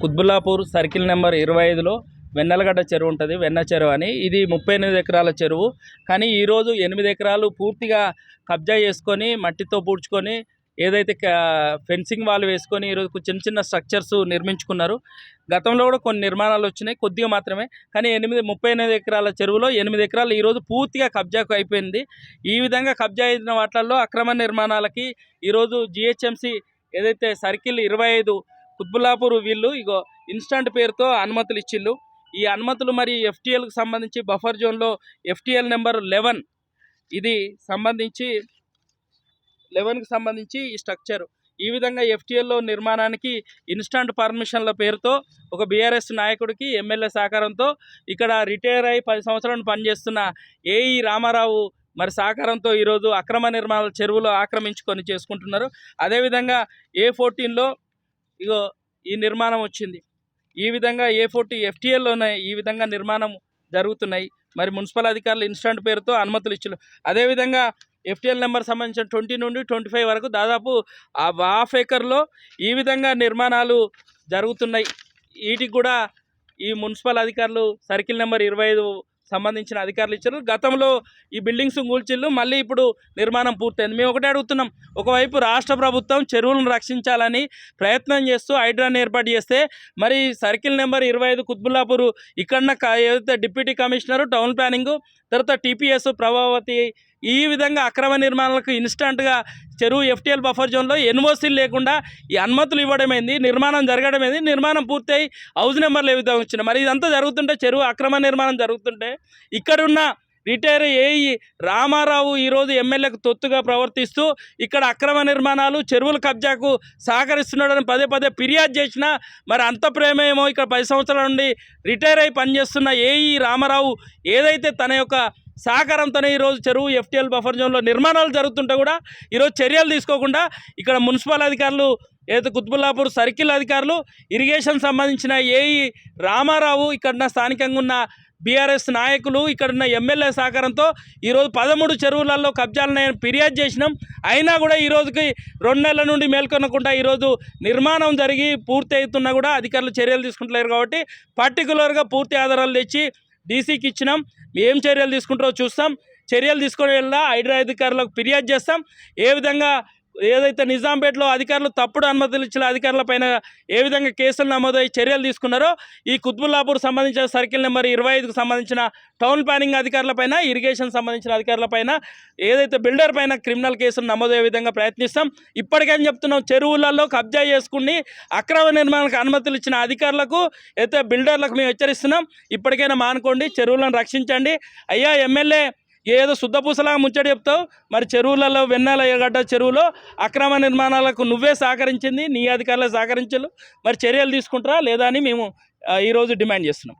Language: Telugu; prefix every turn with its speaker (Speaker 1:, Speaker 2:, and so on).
Speaker 1: కుత్బుల్లాపూర్ సర్కిల్ నెంబర్ ఇరవై ఐదులో వెన్నెలగడ్డ చెరువు ఉంటుంది వెన్న చెరువు అని. ఇది ముప్పై ఎనిమిది ఎకరాల చెరువు. కానీ ఈరోజు ఎనిమిది ఎకరాలు పూర్తిగా కబ్జా చేసుకొని మట్టితో పూడ్చుకొని ఏదైతే క- ఫెన్సింగ్ వాళ్ళు వేసుకొని ఈరోజు చిన్న చిన్న స్ట్రక్చర్స్ నిర్మించుకున్నారు. గతంలో కూడా కొన్ని నిర్మాణాలు వచ్చినాయి కొద్దిగా మాత్రమే. కానీ ఎనిమిది ముప్పై ఎనిమిది ఎకరాల చెరువులో ఎనిమిది ఎకరాలు ఈరోజు పూర్తిగా కబ్జాకు అయిపోయింది. ఈ విధంగా కబ్జా అయిన వాటిల్లో అక్రమ నిర్మాణాలకి ఈరోజు జిహెచ్ఎంసి ఏదైతే సర్కిల్ ఇరవై ఐదు కుత్బుల్లాపూర్ వీళ్ళు ఇగో ఇన్స్టంట్ పేరుతో అనుమతులు ఇచ్చిళ్ళు. ఈ అనుమతులు మరి ఎఫ్టీఎల్కి సంబంధించి బఫర్ జోన్లో ఎఫ్టీఎల్ నెంబర్ లెవెన్ ఇది సంబంధించి లెవెన్కి సంబంధించి ఈ స్ట్రక్చర్. ఈ విధంగా ఎఫ్టీఎల్లో నిర్మాణానికి ఇన్స్టంట్ పర్మిషన్ల పేరుతో ఒక బీఆర్ఎస్ నాయకుడికి ఎమ్మెల్యే సహకారంతో ఇక్కడ రిటైర్ అయి పది సంవత్సరాలు పనిచేస్తున్న ఏఈ రామారావు మరి సహకారంతో ఈరోజు అక్రమ నిర్మాణాల చెరువులో ఆక్రమించుకొని చేసుకుంటున్నారు. అదేవిధంగా ఏ ఫోర్టీన్లో ఇగో ఈ నిర్మాణం వచ్చింది. ఈ విధంగా ఏ ఫోర్టీ ఎఫ్టీఎల్లోనే ఈ విధంగా నిర్మాణం జరుగుతున్నాయి. మరి మున్సిపల్ అధికారులు ఇన్స్టంట్ పేరుతో అనుమతులు ఇచ్చారు. అదేవిధంగా ఎఫ్టీఎల్ నెంబర్ సంబంధించిన ట్వంటీ నుండి ట్వంటీ ఫైవ్ వరకు దాదాపు ఆ హాఫ్ ఏకర్లో ఈ విధంగా నిర్మాణాలు జరుగుతున్నాయి. వీటికి కూడా ఈ మున్సిపల్ అధికారులు సర్కిల్ నెంబర్ ఇరవై ఐదు సంబంధించిన అధికారులు ఇచ్చారు. గతంలో ఈ బిల్డింగ్స్ కూల్చిళ్ళు మళ్ళీ ఇప్పుడు నిర్మాణం పూర్తయింది. మేము ఒకటే అడుగుతున్నాం. ఒకవైపు రాష్ట్ర ప్రభుత్వం చెరువులను రక్షించాలని ప్రయత్నం చేస్తూ హైడ్రాన్ ఏర్పాటు చేస్తే మరి సర్కిల్ నెంబర్ ఇరవై ఐదు కుత్బుల్లాపూర్ ఇక్కడ ఏదైతే డిప్యూటీ కమిషనరు టౌన్ ప్లానింగ్ తర్వాత టీపీఎస్ ప్రభావతి ఈ విధంగా అక్రమ నిర్మాణాలకు ఇన్స్టంట్గా చెరువు ఎఫ్టీఎల్ బఫర్ జోన్లో ఎన్ఓసీలు లేకుండా ఈ అనుమతులు ఇవ్వడమైంది నిర్మాణం జరగడమైంది నిర్మాణం పూర్తయి హౌస్ నెంబర్లు ఏ విధంగా వచ్చినాయి మరి ఇదంతా జరుగుతుంటే చెరువు అక్రమ నిర్మాణం జరుగుతుంటే ఇక్కడున్న రిటైర్ ఏఈ రామారావు ఈరోజు ఎమ్మెల్యేకు తొత్తుగా ప్రవర్తిస్తూ ఇక్కడ అక్రమ నిర్మాణాలు చెరువుల కబ్జాకు సహకరిస్తున్నాడని పదే పదే ఫిర్యాదు చేసినా మరి అంత ప్రేమేమో ఇక్కడ పది సంవత్సరాల నుండి రిటైర్ అయి పనిచేస్తున్న ఏఈ రామారావు ఏదైతే తన యొక్క సహకారంతోనే ఈరోజు చెరువు ఎఫ్టీఎల్ బఫర్ జోన్లో నిర్మాణాలు జరుగుతుంటే కూడా ఈరోజు చర్యలు తీసుకోకుండా ఇక్కడ మున్సిపల్ అధికారులు ఏదైతే కుత్బుల్లాపూర్ సర్కిల్ అధికారులు ఇరిగేషన్ సంబంధించిన ఏఈ రామారావు ఇక్కడ స్థానికంగా ఉన్న బీఆర్ఎస్ నాయకులు ఇక్కడున్న ఎమ్మెల్యే సహకారంతో ఈరోజు పదమూడు చెరువులలో కబ్జాలను ఫిర్యాదు చేసినాం. అయినా కూడా ఈరోజుకి రెండు నెలల నుండి మేల్కొనకుండా ఈరోజు నిర్మాణం జరిగి పూర్తి అవుతున్నా కూడా అధికారులు చర్యలు తీసుకుంటలేరు కాబట్టి పర్టికులర్గా పూర్తి ఆధారాలు తెచ్చి డీసీకి ఇచ్చినాం. ఏం చర్యలు తీసుకుంటారో చూస్తాం. చర్యలు తీసుకుని వెళ్ళా హైడ్రా అధికారులకు ఫిర్యాదు చేస్తాం. ఏ విధంగా ఏదైతే నిజాంపేటలో అధికారులు తప్పుడు అనుమతులు ఇచ్చిన అధికారులపైన ఏ విధంగా కేసులు నమోదై చర్యలు తీసుకున్నారో ఈ కుత్బుల్లాపూర్ సంబంధించిన సర్కిల్ నెంబర్ ఇరవై ఐదుకు సంబంధించిన టౌన్ ప్లానింగ్ అధికారులపైన ఇరిగేషన్ సంబంధించిన అధికారులపైన ఏదైతే బిల్డర్ పైన క్రిమినల్ కేసులు నమోదయ్యే విధంగా ప్రయత్నిస్తాం. ఇప్పటికైనా చెప్తున్నాం? చెరువులలో కబ్జా చేసుకుని అక్రమ నిర్మాణానికి అనుమతులు ఇచ్చిన అధికారులకు అయితే బిల్డర్లకు మేము హెచ్చరిస్తున్నాం ఇప్పటికైనా మానుకోండి చెరువులను రక్షించండి. అయ్యా ఎమ్మెల్యే ఏదో శుద్ధపూసలాగా ముచ్చడి చెప్తావు. మరి చెరువులలో వెన్నెల గడ్డ చెరువులో అక్రమ నిర్మాణాలకు నువ్వే సహకరించింది నీ అధికారులు సహకరించలు మరి చర్యలు తీసుకుంటారా లేదా అని మేము ఈరోజు డిమాండ్ చేస్తున్నాం.